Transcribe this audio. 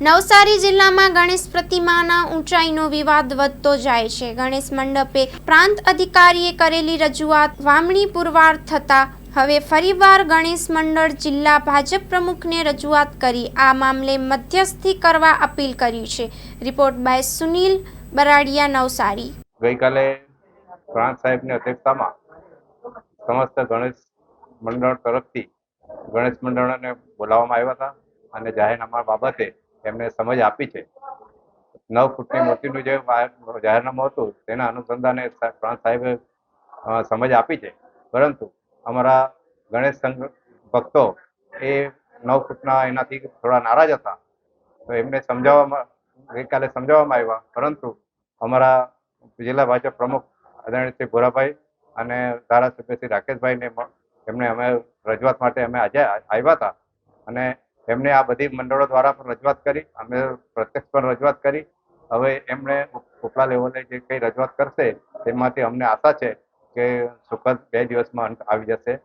નવસારી જિલ્લામાં ગણેશ પ્રતિમાના ઊંચાઈનો વિવાદ વધતો જાય છે. ગણેશ મંડપે પ્રાંત અધિકારીએ કરેલી રજૂઆત વામણી પુરવાર થતા હવે ફરીવાર ગણેશ મંડળ જિલ્લા ભાજપ પ્રમુખને રજૂઆત કરી આ મામલે મધ્યસ્થી કરવા અપીલ કરી છે. Report by Sunil Baradiya, Navsari. ગઈકાલે પ્રાંત સાહેબની અધ્યક્ષતામાં સમસ્ત ગણેશ મંડળ તરફથી ગણેશ મંડળને બોલાવવામાં આવ્યા હતા અને જાહેરનામા બાબતે એમને સમજ આપી છે. નવ ફૂટની મૂર્તિનું જે જાહેરનામું હતું, તેના અનુસંધાને પ્રાણ સાહેબે સમજ આપી છે. પરંતુ અમારા ગણેશ સંઘ ભક્તો એ નવ ફૂટના એનાથી થોડા નારાજ હતા. તો એમને સમજાવવામાં, ગઈકાલે સમજાવવામાં આવ્યા. પરંતુ અમારા જિલ્લા ભાજપ પ્રમુખ આદરણીય શ્રી ભોરાભાઈ અને ધારાસભ્ય શ્રી રાકેશભાઈને એમને અમે રજૂઆત માટે અમે આજે આવ્યા હતા. અને એમને આ બધી મંડળો દ્વારા પણ રજૂઆત કરી, અમે પ્રત્યક્ષ પણ રજૂઆત કરી. હવે એમણે ઉપ- ઉપલા લેવલે જે કંઈ રજૂઆત કરશે, તેમાંથી અમને આશા છે કે સુખદ બે દિવસમાં અંત આવી જશે.